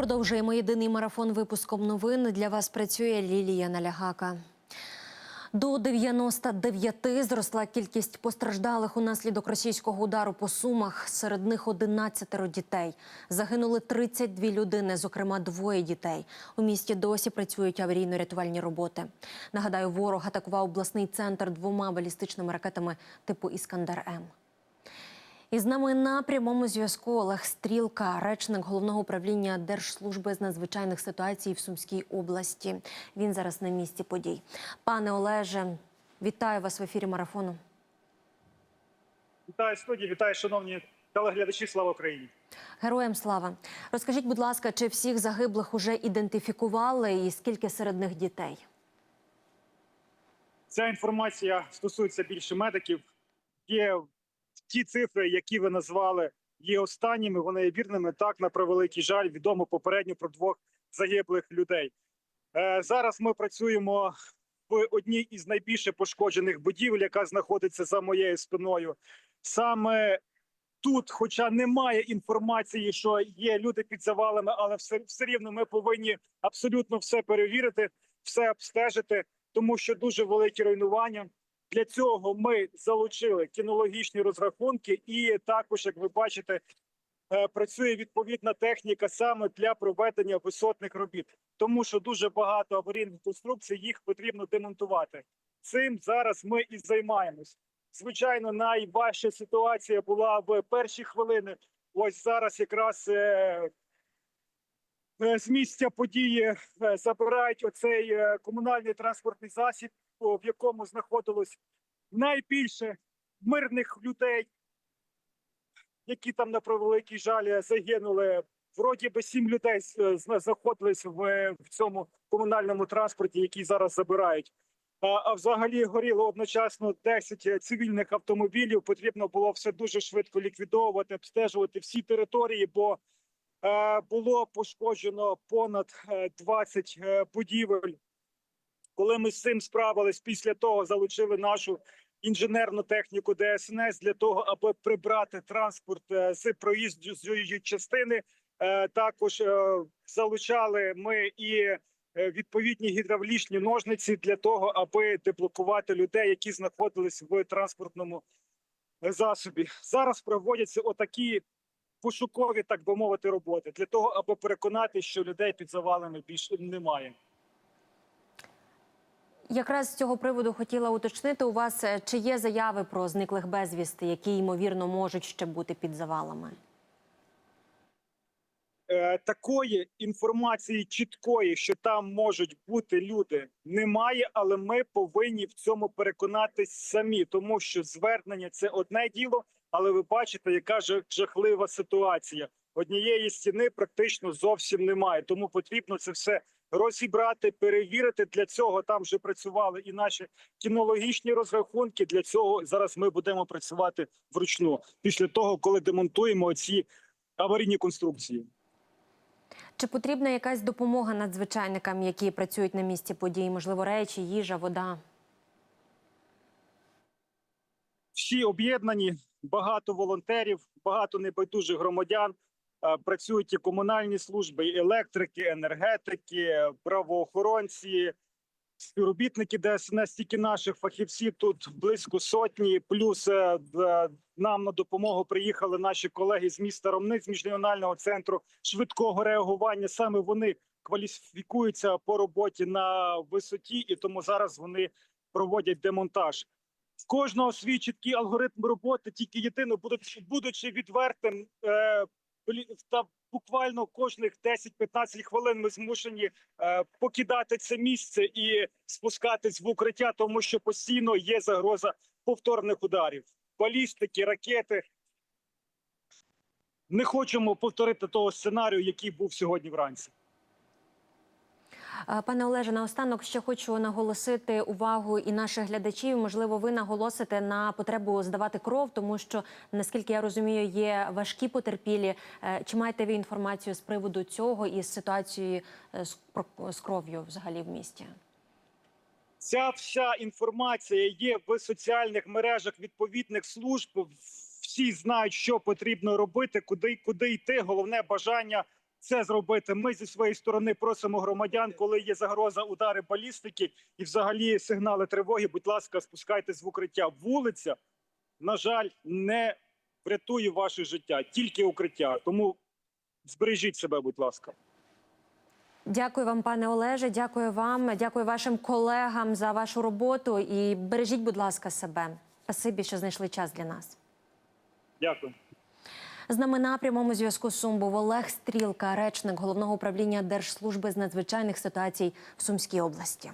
Продовжуємо єдиний марафон випуском новин. Для вас працює Лілія Налягака. До 99 зросла кількість постраждалих унаслідок російського удару по сумах. Серед них 11 дітей. Загинули 32 людини, зокрема двоє дітей. У місті досі працюють аварійно-рятувальні роботи. Нагадаю, ворог атакував обласний центр двома балістичними ракетами типу Іскандер М. І з нами на прямому зв'язку Олег Стрілка, речник головного управління Держслужби з надзвичайних ситуацій в Сумській області. Він зараз на місці подій. Пане Олеже, вітаю вас в ефірі марафону. Вітаю студії, вітаю, шановні телеглядачі. Слава Україні! Героям слава. Розкажіть, будь ласка, чи всіх загиблих уже ідентифікували і скільки серед них дітей? Ця інформація стосується більше медиків. Є ті цифри, які ви назвали, є останніми. Вони є вірними. Так, на превеликий жаль, відомо попередньо про двох загиблих людей. Е, зараз ми працюємо в одній із найбільше пошкоджених будівель, яка знаходиться за моєю спиною. Саме тут, хоча немає інформації, що є люди під завалами, але все, все рівно ми повинні абсолютно все перевірити, все обстежити, тому що дуже великі руйнування. Для цього ми залучили кінологічні розрахунки, і також, як ви бачите, е, працює відповідна техніка саме для проведення висотних робіт, тому що дуже багато аварійних конструкцій їх потрібно демонтувати. Цим зараз ми і займаємось. Звичайно, найважча ситуація була в перші хвилини. Ось зараз якраз е, е, з місця події забирають оцей комунальний транспортний засіб, в якому знаходилось найбільше мирних людей, які там на превеликий жаль загинули. Вроді би сім людей знаходились в, в цьому комунальному транспорті, який зараз забирають. А, а взагалі горіло одночасно 10 цивільних автомобілів. Потрібно було все дуже швидко ліквідовувати, обстежувати всі території, бо е, було пошкоджено понад е, 20 е, будівель. Коли ми з цим справились, після того залучили нашу інженерну техніку ДСНС для того, аби прибрати транспорт е, з проїзджої частини. Е, Також е, залучали ми і відповідні гідравлічні ножниці для того, аби деблокувати людей, які знаходились в транспортному засобі. Зараз проводяться отакі пошукові, так би мовити, роботи для того, аби переконати, що людей під завалами більше немає. Якраз з цього приводу хотіла уточнити у вас, е, чи є заяви про зниклих безвісти, які ймовірно можуть ще бути під завалами. Е, такої інформації чіткої, що там можуть бути люди, немає, але ми повинні в цьому переконатись самі, тому що звернення це одне діло, але ви бачите, яка жах- жахлива ситуація. Однієї стіни практично зовсім немає. Тому потрібно це все розібрати, перевірити. Для цього там вже працювали і наші кінологічні розрахунки. Для цього зараз ми будемо працювати вручну після того, коли демонтуємо ці аварійні конструкції. Чи потрібна якась допомога надзвичайникам, які працюють на місці подій? Можливо, речі, їжа, вода? всі об'єднані, багато волонтерів, багато небайдужих громадян. Е, Працюють і комунальні служби, і електрики, енергетики, правоохоронці, співробітники ДСНС, тільки наших фахівців тут близько сотні. Плюс е, нам на допомогу приїхали наші колеги з міста Ромниць, міжрегіонального центру швидкого реагування. Саме вони кваліфікуються по роботі на висоті, і тому зараз вони проводять демонтаж. В кожного свій чіткий алгоритм роботи, тільки єдине, будучи, відвертим, е, та буквально кожних 10-15 хвилин ми змушені е, покидати це місце і спускатись в укриття, тому що постійно є загроза повторних ударів, балістики, ракети. Не хочемо повторити того сценарію, який був сьогодні вранці. Е, Пане Олеже, наостанок ще хочу наголосити увагу і наших глядачів. Можливо, ви наголосите на потребу здавати кров, тому що наскільки я розумію, є важкі потерпілі. Е, Чи маєте ви інформацію з приводу цього і з ситуацією е, з кров'ю взагалі в місті? Ця вся інформація є в соціальних мережах відповідних служб. Всі знають, що потрібно робити, куди куди йти. Головне бажання це зробити. Ми зі своєї сторони просимо громадян, коли є загроза удари балістики і взагалі сигнали тривоги. Будь ласка, спускайтесь в укриття. Вулиця, на жаль, не врятує ваше життя, тільки укриття. Тому збережіть себе, будь ласка. Дякую вам, пане Олеже. Дякую вам. Дякую вашим колегам за вашу роботу. І бережіть, будь ласка, себе. Спасибі, що знайшли час для нас. Дякую. З нами на прямому зв'язку Сум був Олег Стрілка, речник головного управління Держслужби з надзвичайних ситуацій в Сумській області.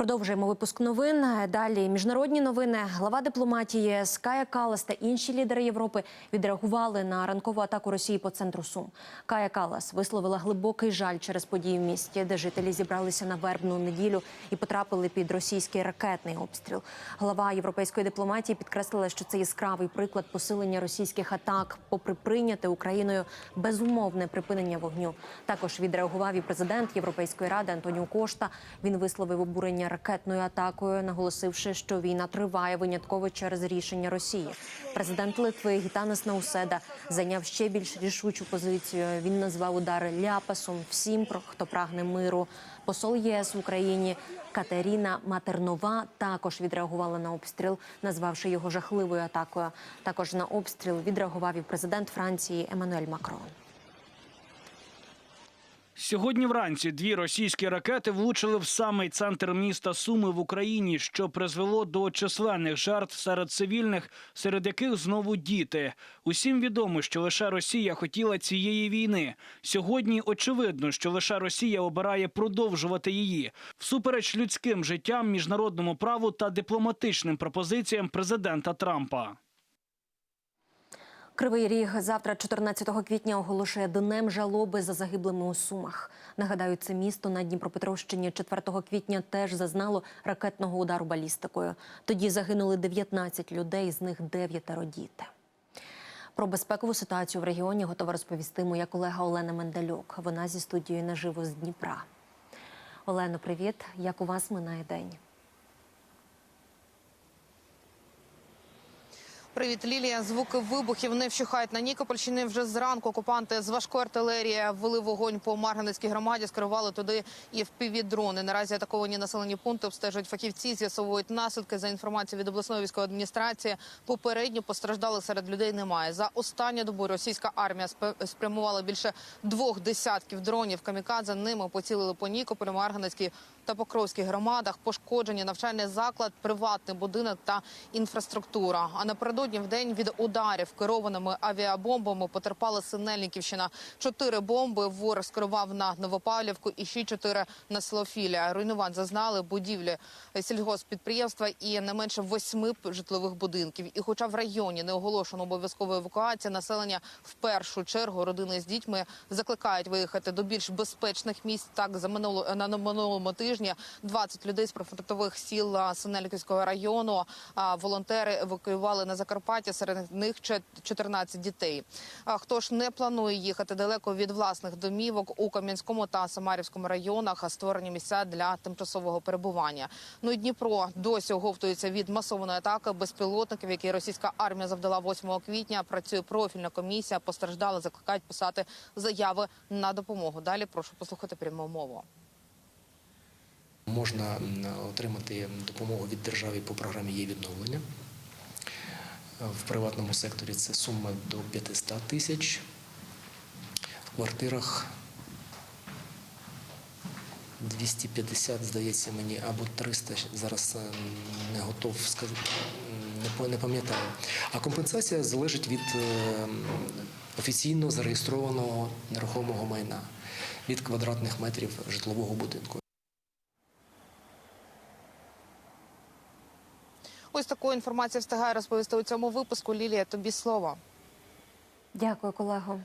Продовжуємо випуск новин. Далі міжнародні новини. Глава дипломатії ЄС Кая Калас та інші лідери Європи відреагували на ранкову атаку Росії по центру Сум. Кая Калас висловила глибокий жаль через події в місті, де жителі зібралися на вербну неділю і потрапили під російський ракетний обстріл. Глава європейської дипломатії підкреслила, що це яскравий приклад посилення російських атак, попри прийняте Україною безумовне припинення вогню. Також відреагував і президент Європейської ради Антоніо Кошта. Він висловив обурення ракетною атакою, наголосивши, що війна триває винятково через рішення Росії. Президент Литви Гітанас Науседа зайняв ще більш рішучу позицію. Він назвав удари ляпасом всім, хто прагне миру. Посол ЄС в Україні Катеріна Матернова також відреагувала на обстріл, назвавши його жахливою атакою. Також на обстріл відреагував і президент Франції Еммануель Макрон. Сьогодні вранці дві російські ракети влучили в самий центр міста Суми в Україні, що призвело до численних жертв серед цивільних, серед яких знову діти. Усім відомо, що лише Росія хотіла цієї війни. Сьогодні очевидно, що лише Росія обирає продовжувати її всупереч людським життям, міжнародному праву та дипломатичним пропозиціям президента Трампа. Кривий Ріг завтра, 14 квітня, оголошує днем жалоби за загиблими у Сумах. Нагадаю, це місто на Дніпропетровщині 4 квітня теж зазнало ракетного удару балістикою. Тоді загинули 19 людей, з них 9 діти. Про безпекову ситуацію в регіоні готова розповісти моя колега Олена Мендалюк. Вона зі студією наживо з Дніпра. Олено, привіт! Як у вас минає день? Привіт, Лілія. Звуки вибухів не вщухають на Нікопольщині. Вже зранку окупанти з важкої артилерії ввели вогонь по Марганецькій громаді, скерували туди і впівдрони. Наразі атаковані населені пункти обстежують фахівці, з'ясовують наслідки. За інформацією від обласної військової адміністрації, попередньо постраждалих серед людей немає. За останню добу російська армія спрямувала більше двох десятків дронів. Камікадзе ними поцілили по Нікополю, Марганецькій та Покровській громадах. Пошкоджені навчальний заклад, приватний будинок та інфраструктура. А напередодні в день від ударів керованими авіабомбами потерпала Синельниківщина. Чотири бомби ворог скерував на Новопавлівку і ще чотири на село Філія. Руйнувань зазнали будівлі сільгоспідприємства і не менше восьми житлових будинків. І, хоча в районі не оголошено обов'язкової евакуації, населення в першу чергу родини з дітьми закликають виїхати до більш безпечних місць. Так за минуло на минулому тижні 20 людей з прифронтових сіл Синельниківського району. Волонтери евакуювали на Закарпаття. Серед них чет- 14 дітей. А хто ж не планує їхати далеко від власних домівок у Кам'янському та Самарівському районах, створені місця для тимчасового перебування. Ну і Дніпро досі оговтується від масованої атаки безпілотників, які російська армія завдала 8 квітня. Працює профільна комісія. Постраждали, закликають писати заяви на допомогу. Далі прошу послухати пряму мову. Можна отримати допомогу від держави по програмі є відновлення. В приватному секторі це сума до 500 тисяч. В квартирах 250, здається мені, або 300, зараз е, не готов сказати, не пам'ятаю. А компенсація залежить від е, офіційно зареєстрованого нерухомого майна, від квадратних метрів житлового будинку. Ось таку інформацію встигає розповісти у цьому випуску. Лілія, тобі слово. Дякую, колего.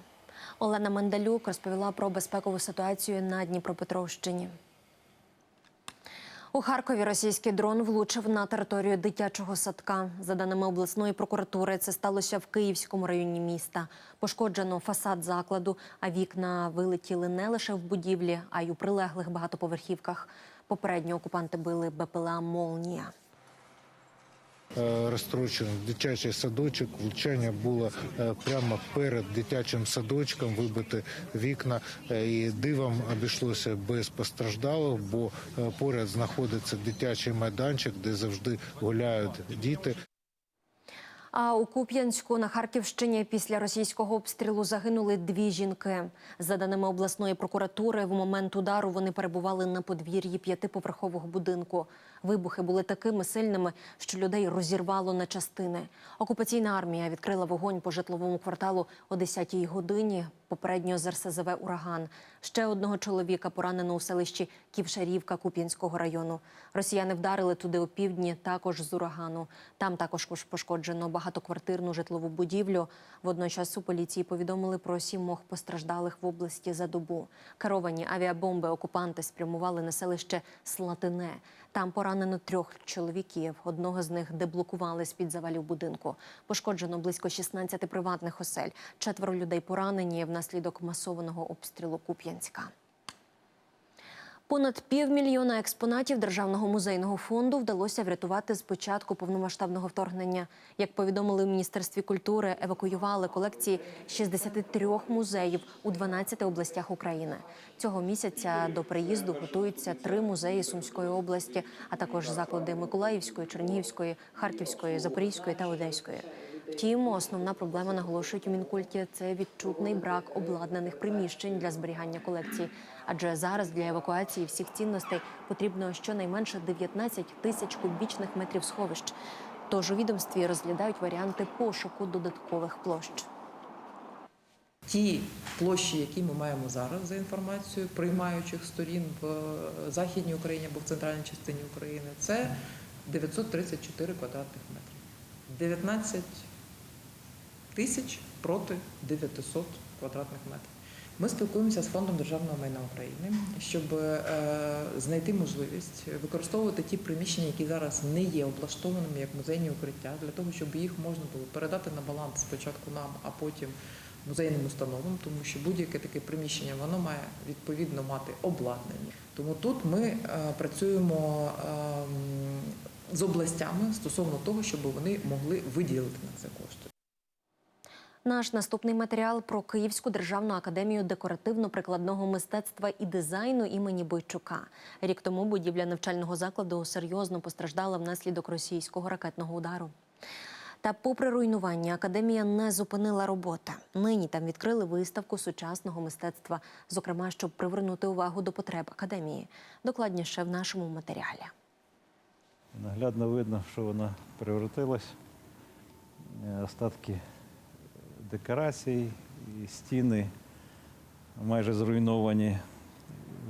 Олена Мендалюк розповіла про безпекову ситуацію на Дніпропетровщині. У Харкові російський дрон влучив на територію дитячого садка. За даними обласної прокуратури, це сталося в Київському районі міста. Пошкоджено фасад закладу, а вікна вилетіли не лише в будівлі, а й у прилеглих багатоповерхівках. Попередньо окупанти били БПЛА Молнія. Е, розтрощено дитячий садочок. Влучання було е, прямо перед дитячим садочком, вибити вікна. Е, І дивом обійшлося без постраждалих, бо поряд знаходиться дитячий майданчик, де завжди гуляють діти. А у Куп'янську на Харківщині після російського обстрілу загинули дві жінки. За даними обласної прокуратури, в момент удару вони перебували на подвір'ї п'ятиповерхового будинку. Вибухи були такими сильними, що людей розірвало на частини. Окупаційна армія відкрила вогонь по житловому кварталу о 10-й годині. Попередньо з РСЗВ «Ураган». Ще одного чоловіка поранено у селищі Ківшарівка Куп'янського району. Росіяни вдарили туди о півдні, також з урагану. Там також пошкоджено багатоквартирну житлову будівлю. Водночас у поліції повідомили про сімох постраждалих в області за добу. Керовані авіабомби окупанти спрямували на селище Слатине. Там поранено трьох чоловіків. Одного з них деблокували з-під завалів будинку. Пошкоджено близько 16 приватних осель. Четверо людей поранені внаслідок масованого обстрілу Куп'янська. Понад півмільйона експонатів Державного музейного фонду вдалося врятувати з початку повномасштабного вторгнення. Як повідомили в Міністерстві культури, евакуювали колекції 63 музеїв у 12 областях України. Цього місяця до приїзду готуються три музеї Сумської області, а також заклади Миколаївської, Чернігівської, Харківської, Запорізької та Одеської. Втім, основна проблема наголошують у мінкульті це відчутний брак обладнаних приміщень для зберігання колекцій. Адже зараз для евакуації всіх цінностей потрібно щонайменше 19 тисяч кубічних метрів сховищ. Тож у відомстві розглядають варіанти пошуку додаткових площ. Ті площі, які ми маємо зараз за інформацією приймаючих сторін в е, Західній Україні або в центральній частині України, це 934 квадратних метрів. 19 тисяч проти 900 квадратних метрів. Ми спілкуємося з фондом державного майна України, щоб е, знайти можливість використовувати ті приміщення, які зараз не є облаштованими як музейні укриття, для того, щоб їх можна було передати на баланс спочатку нам, а потім музейним установам, тому що будь-яке таке приміщення воно має відповідно мати обладнання. Тому тут ми е, працюємо ем, з областями стосовно того, щоб вони могли виділити на це кошти. Наш наступний матеріал про Київську державну академію декоративно-прикладного мистецтва і дизайну імені Бойчука. Рік тому будівля навчального закладу серйозно постраждала внаслідок російського ракетного удару. Та, попри руйнування, академія не зупинила роботи. Нині там відкрили виставку сучасного мистецтва, зокрема, щоб привернути увагу до потреб академії. Докладніше в нашому матеріалі. Наглядно видно, що вона превратилась. Е, Остатки декорацій, і стіни майже зруйновані.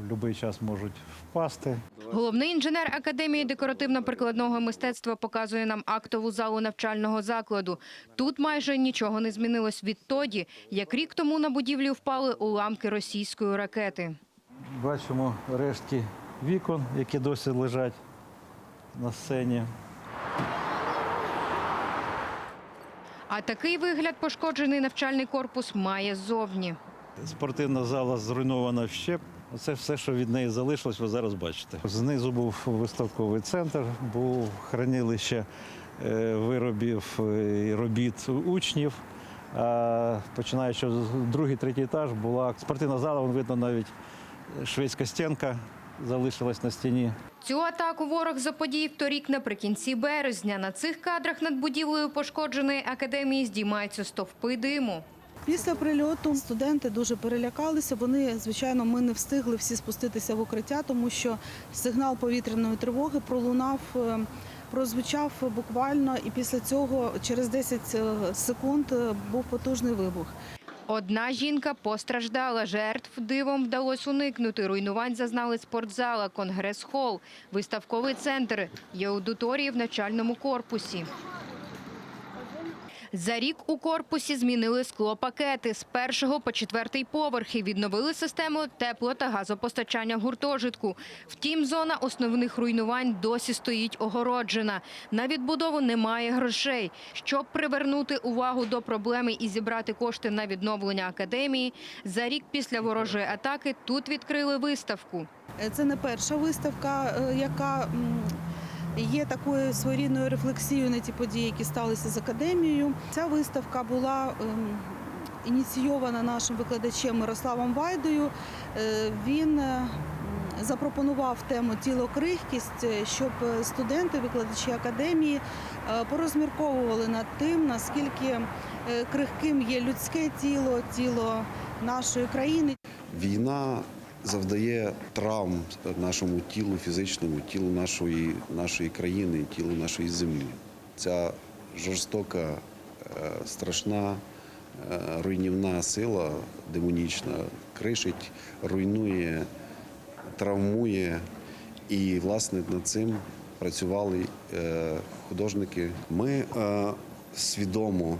В будь-який час можуть впасти. Головний інженер Академії декоративно-прикладного мистецтва показує нам актову залу навчального закладу. Тут майже нічого не змінилось відтоді, як рік тому на будівлю впали уламки російської ракети. Бачимо рештки вікон, які досі лежать на сцені. А такий вигляд пошкоджений навчальний корпус має ззовні. Спортивна зала зруйнована вщеп. Це все, що від неї залишилось, ви зараз бачите. Знизу був виставковий центр, був хранилище е, виробів е, і робіт учнів. А починаючи з другий, третій етаж, була спортивна зала, вон видно навіть шведська стінка залишилась на стіні. Цю атаку ворог заподіяв торік наприкінці березня. На цих кадрах над будівлею пошкодженої академії здіймаються стовпи диму. Після прильоту студенти дуже перелякалися. Вони, звичайно, ми не встигли всі спуститися в укриття, тому що сигнал повітряної тривоги пролунав, е, прозвучав буквально, і після цього через 10 секунд е, був потужний вибух. Одна жінка постраждала. Жертв дивом вдалося уникнути. Руйнувань зазнали спортзала, конгрес-хол, виставковий центр і аудиторії в начальному корпусі. За рік у корпусі змінили склопакети з першого по четвертий поверхи, відновили систему тепло- та газопостачання гуртожитку. Втім, зона основних руйнувань досі стоїть огороджена. На відбудову немає грошей. Щоб привернути увагу до проблеми і зібрати кошти на відновлення академії, за рік після ворожої атаки тут відкрили виставку. Е, Це не перша виставка, е, яка є такою своєрідною рефлексією на ті події, які сталися з академією. Ця виставка була ем, ініційована нашим викладачем Мирославом Вайдою. Е, Він е, запропонував тему тіло крихкість, е, щоб студенти, викладачі академії порозмірковували над тим, наскільки крихким є людське тіло, тіло нашої країни. Війна завдає травм нашому тілу, фізичному, тілу нашої, нашої країни, тілу нашої землі. Ця жорстока, е, страшна, е, руйнівна сила демонічна кришить, руйнує, травмує. І, власне, над цим працювали е, художники. Ми свідомо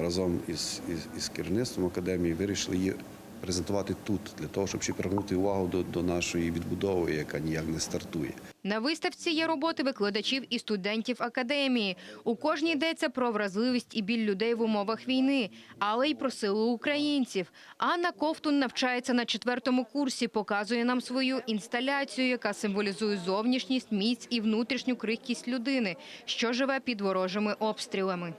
разом із, із, із керівництвом академії вирішили її презентувати тут, для того, щоб ще привернути увагу до, до нашої відбудови, яка ніяк не стартує. На виставці є роботи викладачів і студентів академії. У кожній йдеться про вразливість і біль людей в умовах війни, але й про силу українців. Анна Ковтун навчається на четвертому курсі, показує нам свою інсталяцію, яка символізує зовнішність, міць і внутрішню крихкість людини, що живе під ворожими обстрілами.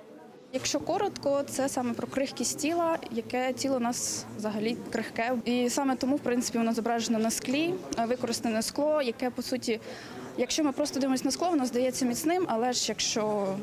Якщо коротко, це саме про крихкість тіла, яке тіло у нас взагалі крихке. І саме тому, в принципі, воно зображено на склі, е, використане скло, яке по суті, якщо ми просто дивимося на скло, воно здається міцним, але ж якщо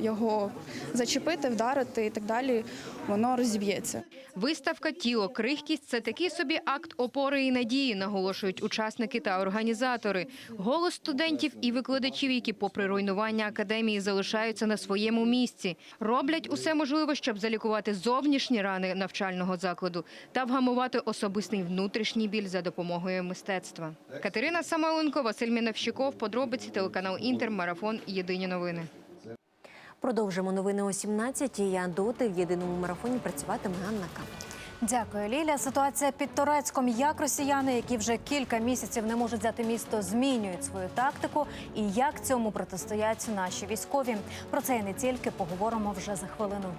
його зачепити, вдарити і так далі, воно розіб'ється. Виставка Тіло крихкість це такий собі акт опори і надії, наголошують учасники та організатори. Голос студентів і викладачів, які, попри руйнування академії, залишаються на своєму місці, роблять усе можливе, щоб залікувати зовнішні рани навчального закладу та вгамувати особистий внутрішній біль за допомогою мистецтва. Катерина Самойленко, Василь Міновщиков, подробиці телеканал Інтер, марафон. Єдині новини. Продовжимо новини о 17-й. А доти в єдиному марафоні працюватиме Анна Кап. Дякую, Ліля. Ситуація під Турецьком. Як росіяни, які вже кілька місяців не можуть взяти місто, змінюють свою тактику, і як цьому протистоять наші військові. Про це і не тільки поговоримо вже за хвилину.